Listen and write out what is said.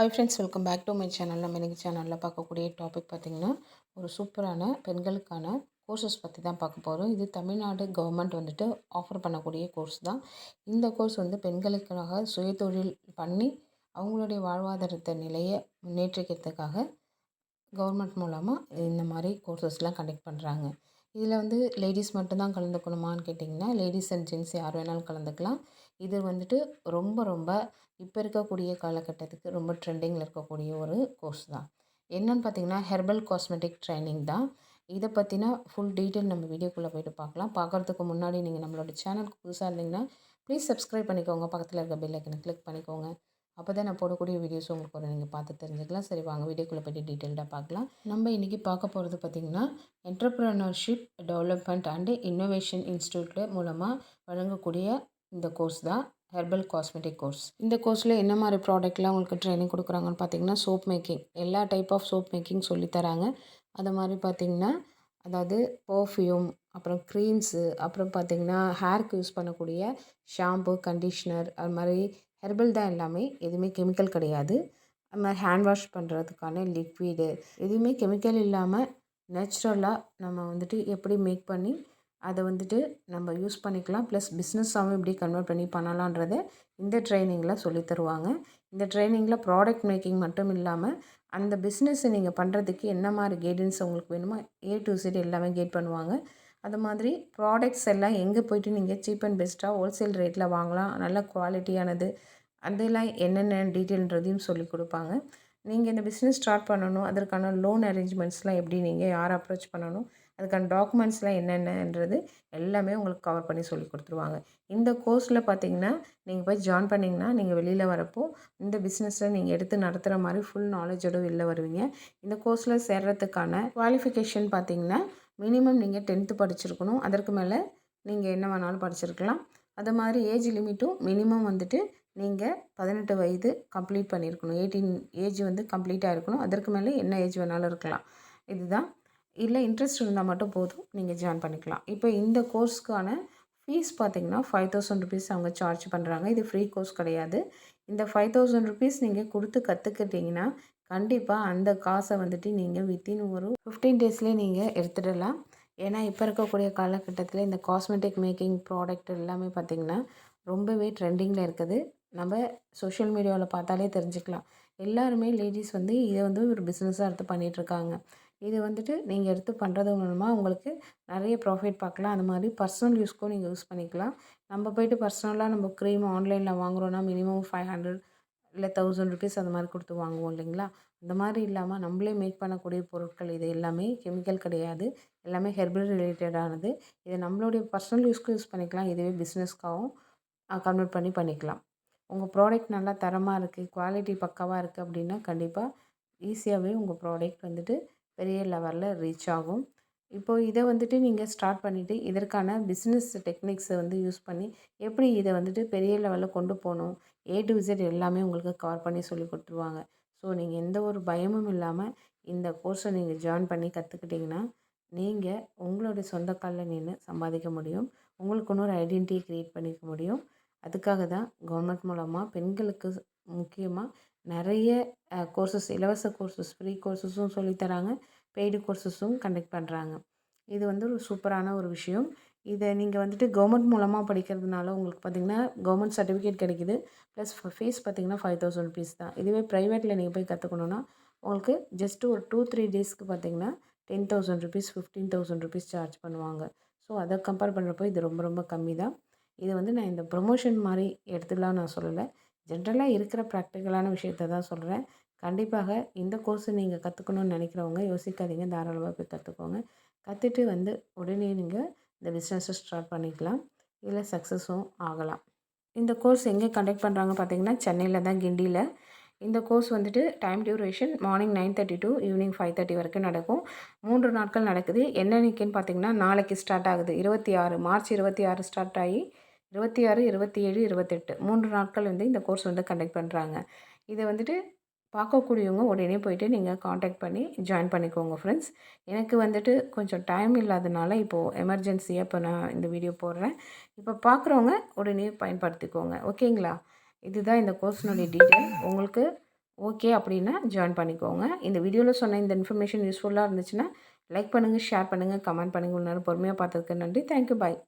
Hi friends welcome back to my channel நம்ம எனக்கு சேனலில் பார்க்கக்கூடிய டாபிக் பார்த்திங்கன்னா ஒரு சூப்பரான பெண்களுக்கான கோர்சஸ் பற்றி தான் பார்க்க போகிறோம் இது தமிழ்நாடு கவர்மெண்ட் வந்துட்டு ஆஃபர் பண்ணக்கூடிய கோர்ஸ் தான். இந்த கோர்ஸ் வந்து பெண்களுக்காக சுயதொழில் பண்ணி அவங்களுடைய வாழ்வாதாரத்தை நிலையை முன்னேற்றிக்கிறதுக்காக கவர்மெண்ட் மூலமாக இந்த மாதிரி கோர்சஸ்லாம் கண்டக்ட் பண்ணுறாங்க இதில் வந்து லேடிஸ் மட்டும்தான் கலந்துக்கணுமான்னு கேட்டிங்கன்னா லேடிஸ் அண்ட் ஜென்ஸ் யார் வேணாலும் கலந்துக்கலாம். இது வந்துட்டு ரொம்ப ரொம்ப இப்போ இருக்கக்கூடிய காலகட்டத்துக்கு ரொம்ப ட்ரெண்டிங்கில் இருக்கக்கூடிய ஒரு கோர்ஸ் தான். என்னென்னு பார்த்தீங்கன்னா ஹெர்பல் காஸ்மெட்டிக் ட்ரைனிங் தான். இதை பற்றின ஃபுல் டீட்டெயில் நம்ம வீடியோக்குள்ளே போய்ட்டு பார்க்கலாம் பார்க்குறதுக்கு முன்னாடி நீங்கள் நம்மளோட சேனலுக்கு புதுசாக இருந்தீங்கன்னா ப்ளீஸ் சப்ஸ்கிரைப் பண்ணிக்கோங்க. பக்கத்தில் இருக்க பெல் ஐக்கனை கிளிக் பண்ணிக்கோங்க. அப்போ தான் நான் போடக்கூடிய வீடியோஸ் உங்களுக்கு ஒரு நீங்கள் பார்த்து தெரிஞ்சுக்கலாம். சரி வாங்க வீடியோக்குள்ளே போய்ட்டு டீட்டெயில்டாக பார்க்கலாம் நம்ம இன்றைக்கி பார்க்க போகிறது பார்த்திங்கன்னா என்டர்ப்ரனர்ஷிப் டெவலப்மெண்ட் அண்டு இன்னோவேஷன் இன்ஸ்டியூட்டில் மூலமாக வழங்கக்கூடிய இந்த கோர்ஸ் தான் ஹெர்பல் காஸ்மெட்டிக் கோர்ஸ் இந்த கோர்ஸில் என்ன மாதிரி ப்ராடக்ட்லாம் உங்களுக்கு ட்ரைனிங் கொடுக்குறாங்கன்னு பார்த்தீங்கன்னா சோப் மேக்கிங் எல்லா டைப் ஆஃப் சோப் மேக்கிங் சொல்லித்தராங்க அது மாதிரி பார்த்திங்கன்னா அதாவது பர்ஃப்யூம் அப்புறம் க்ரீம்ஸு அப்புறம் பார்த்திங்கன்னா ஹேருக்கு யூஸ் பண்ணக்கூடிய ஷாம்பு கண்டிஷ்னர் அது மாதிரி ஹெர்பல் தான் எல்லாமே. எதுவுமே கெமிக்கல் கிடையாது. அது மாதிரி ஹேண்ட் வாஷ் பண்ணுறதுக்கான லிக்விடு எதுவுமே கெமிக்கல் இல்லாமல் நேச்சுரலாக நம்ம வந்துட்டு எப்படி மேக் பண்ணி அதை வந்துட்டு நம்ம யூஸ் பண்ணிக்கலாம். ப்ளஸ் பிஸ்னஸாகவும் எப்படி கன்வெர்ட் பண்ணி பண்ணலான்றதை இந்த ட்ரைனிங்கில் சொல்லி தருவாங்க. இந்த ட்ரைனிங்கில் ப்ராடக்ட் மேக்கிங் மட்டும் இல்லாமல் அந்த பிஸ்னஸை நீங்கள் பண்ணுறதுக்கு என்ன மாதிரி கைடன்ஸ் உங்களுக்கு வேணுமோ ஏ டு சைடு எல்லாமே கைட் பண்ணுவாங்க. அது மாதிரி ப்ராடக்ட்ஸ் எல்லாம் எங்கே போய்ட்டு நீங்கள் சீப் அண்ட் பெஸ்ட்டாக ஹோல்சேல் ரேட்டில் வாங்கலாம். நல்ல குவாலிட்டியானது அதெல்லாம் என்னென்ன டீட்டெயில்ன்றதையும் சொல்லி கொடுப்பாங்க. நீங்கள் இந்த பிஸ்னஸ் ஸ்டார்ட் பண்ணணும். அதற்கான லோன் அரேஞ்ச்மெண்ட்ஸ்லாம் எப்படி நீங்கள் யார் அப்ரோச் பண்ணணும்? அதுக்கான டாக்குமெண்ட்ஸ்லாம் என்னென்னன்றது எல்லாமே உங்களுக்கு கவர் பண்ணி சொல்லி கொடுத்துருவாங்க. இந்த கோர்ஸில் பார்த்தீங்கன்னா நீங்கள் போய் ஜாயின் பண்ணிங்கன்னா நீங்கள் வெளியில் வரப்போ இந்த பிஸ்னஸை நீங்கள் எடுத்து நடத்துகிற மாதிரி ஃபுல் நாலேஜோடு வெளில வருவீங்க. இந்த கோர்ஸில் சேர்கிறதுக்கான குவாலிஃபிகேஷன் பார்த்தீங்கன்னா மினிமம் நீங்கள் டென்த்து படிச்சிருக்கணும். அதற்கு மேலே நீங்கள் என்ன வேணாலும் படிச்சிருக்கலாம். அது மாதிரி ஏஜ் லிமிட்டும் மினிமம் வந்துட்டு நீங்கள் பதினெட்டு வயது கம்ப்ளீட் பண்ணியிருக்கணும். எயிட்டீன் ஏஜ் வந்து கம்ப்ளீட்டாக இருக்கணும் அதற்கு மேலே என்ன ஏஜ் வேணாலும் இருக்கலாம். இதுதான். இல்லை இன்ட்ரெஸ்ட் இருந்தால் மட்டும் போதும். நீங்கள் ஜாயின் பண்ணிக்கலாம். இப்போ இந்த கோர்ஸ்க்கான ஃபீஸ் பார்த்திங்கன்னா ஃபைவ் தௌசண்ட் ருபீஸ் அவங்க சார்ஜ் பண்ணுறாங்க இது ஃப்ரீ கோர்ஸ் கிடையாது. இந்த ஃபைவ் தௌசண்ட் ருபீஸ் நீங்கள் கொடுத்து கற்றுக்கிட்டிங்கன்னா கண்டிப்பாக அந்த காசை வந்துட்டு நீங்கள் வித்தின் ஒரு ஃபிஃப்டீன் டேஸ்லேயே நீங்கள் எடுத்துடலாம். ஏன்னா இப்போ இருக்கக்கூடிய காலகட்டத்தில் இந்த காஸ்மெட்டிக் மேக்கிங் ப்ராடக்ட் எல்லாமே பார்த்திங்கன்னா ரொம்பவே ட்ரெண்டிங்கில் இருக்குது. நம்ம சோஷியல் மீடியாவில் பார்த்தாலே தெரிஞ்சுக்கலாம். எல்லாருமே லேடிஸ் வந்து இதை வந்து ஒரு பிஸ்னஸாக எடுத்து பண்ணிகிட்ருக்காங்க இது வந்துட்டு நீங்கள் எடுத்து பண்ணுறது மூலமாக உங்களுக்கு நிறைய ப்ராஃபிட் பார்க்கலாம். அந்த மாதிரி பர்சனல் யூஸ்க்கும் நீங்கள் யூஸ் பண்ணிக்கலாம். நம்ம போய்ட்டு பர்சனலாக நம்ம க்ரீம் ஆன்லைனில் வாங்குகிறோன்னா மினிமம் ஃபைவ் ஹண்ட்ரட் இல்லை தௌசண்ட் ருபீஸ் அந்த மாதிரி கொடுத்து வாங்குவோம் இல்லைங்களா? அந்த மாதிரி இல்லாமல் நம்மளே மேக் பண்ணக்கூடிய பொருட்கள் இது எல்லாமே கெமிக்கல் கிடையாது. எல்லாமே ஹெர்பல் ரிலேட்டடானது இதை நம்மளுடைய பர்சனல் யூஸ்க்கும் யூஸ் பண்ணிக்கலாம். இதுவே பிஸ்னஸ்க்காகவும் கன்வெர்ட் பண்ணி பண்ணிக்கலாம். உங்கள் ப்ராடக்ட் நல்லா தரமாக இருக்குது குவாலிட்டி பக்காவாக இருக்குது அப்படின்னா கண்டிப்பாக ஈஸியாகவே உங்கள் ப்ராடக்ட் வந்துட்டு பெரிய லெவலில் ரீச் ஆகும். இப்போது இதை வந்துட்டு நீங்கள் ஸ்டார்ட் பண்ணிவிட்டு இதற்கான பிஸ்னஸ் டெக்னிக்ஸை வந்து யூஸ் பண்ணி எப்படி இதை வந்துட்டு பெரிய லெவலில் கொண்டு போகணும் ஏ டு விசிட் எல்லாமே உங்களுக்கு கவர் பண்ணி சொல்லி கொடுத்துருவாங்க. ஸோ நீங்கள் எந்த ஒரு பயமும் இல்லாமல் இந்த கோர்ஸை நீங்கள் ஜாயின் பண்ணி கற்றுக்கிட்டிங்கன்னா நீங்கள் உங்களுடைய சொந்த காலில் நின்று சம்பாதிக்க முடியும். உங்களுக்கு ஒரு ஐடென்டிட்டி க்ரியேட் பண்ணிக்க முடியும். அதுக்காக தான் கவர்மெண்ட் மூலமாக பெண்களுக்கு முக்கியமாக நிறைய கோர்சஸ் இலவச கோர்சஸ் ஃப்ரீ கோர்சஸும் சொல்லித்தராங்க பெய்டு கோர்சஸும் கண்டக்ட் பண்ணுறாங்க இது வந்து ஒரு சூப்பரான ஒரு விஷயம். இதை நீங்கள் வந்துட்டு கவர்மெண்ட் மூலமாக படிக்கிறதுனால உங்களுக்கு பார்த்திங்கன்னா கவர்மெண்ட் சர்டிஃபிகேட் கிடைக்கிது. ப்ளஸ் ஃபீஸ் பார்த்திங்கன்னா ஃபைவ் தௌசண்ட் ருபீஸ் தான். இதுவே ப்ரைவேட்டில் நீங்கள் போய் கற்றுக்கணுன்னா உங்களுக்கு ஜஸ்ட்டு ஒரு டூ த்ரீ டேஸ்க்கு பார்த்திங்கன்னா ten thousand rupees fifteen thousand rupees charge பண்ணுவாங்க. ஸோ அதை கம்பேர் பண்ணுறப்போ இது ரொம்ப ரொம்ப கம்மி தான். இதை வந்து நான் இந்த ப்ரொமோஷன் மாதிரி எடுத்துக்கலாம் நான் சொல்லலை. ஜென்ரலாக இருக்கிற ப்ராக்டிக்கலான விஷயத்த தான் சொல்கிறேன் கண்டிப்பாக இந்த கோர்ஸை நீங்கள் கற்றுக்கணுன்னு நினைக்கிறவங்க யோசிக்காதீங்க. தாராளமாக போய் கற்றுக்கோங்க கற்றுட்டு வந்து உடனே நீங்கள் இந்த பிஸ்னஸை ஸ்டார்ட் பண்ணிக்கலாம். இதில் சக்ஸஸும் ஆகலாம். இந்த கோர்ஸ் எங்கே கண்டக்ட் பண்ணுறாங்க பார்த்தீங்கன்னா சென்னையில் தான் கிண்டியில். இந்த கோர்ஸ் வந்துட்டு time duration morning nine thirty to evening five thirty வரைக்கும் நடக்கும். மூன்று நாட்கள் நடக்குது. என்னன்னைக்குன்னு பார்த்தீங்கன்னா நாளைக்கு ஸ்டார்ட் ஆகுது. இருபத்தி ஆறு மார்ச் இருபத்தி ஆறு ஸ்டார்ட் ஆகி இருபத்தி ஆறு இருபத்தி ஏழு இருபத்தெட்டு மூன்று நாட்கள் வந்து இந்த கோர்ஸ் வந்து கண்டக்ட் பண்ணுறாங்க இதை வந்துட்டு பார்க்கக்கூடியவங்க உடனே போயிட்டு நீங்கள் காண்டாக்ட் பண்ணி ஜாயின் பண்ணிக்கோங்க ஃப்ரெண்ட்ஸ் எனக்கு வந்துட்டு கொஞ்சம் டைம் இல்லாதனால இப்போது எமர்ஜென்சியாக இப்போ நான் இந்த வீடியோ போடுறேன். இப்போ பார்க்குறவங்க உடனே பயன்படுத்திக்கோங்க. ஓகேங்களா? இதுதான் இந்த கோர்ஸினுடைய டீட்டெயில் உங்களுக்கு ஓகே அப்படின்னா ஜாயின் பண்ணிக்கோங்க. இந்த வீடியோவில் சொன்ன இந்த இன்ஃபர்மேஷன் யூஸ்ஃபுல்லாக இருந்துச்சுன்னா லைக் பண்ணுங்கள் ஷேர் பண்ணுங்கள் கமெண்ட் பண்ணுங்கள் ஒரு பொறுமையாக பார்த்ததுக்கு நன்றி. Thank you bye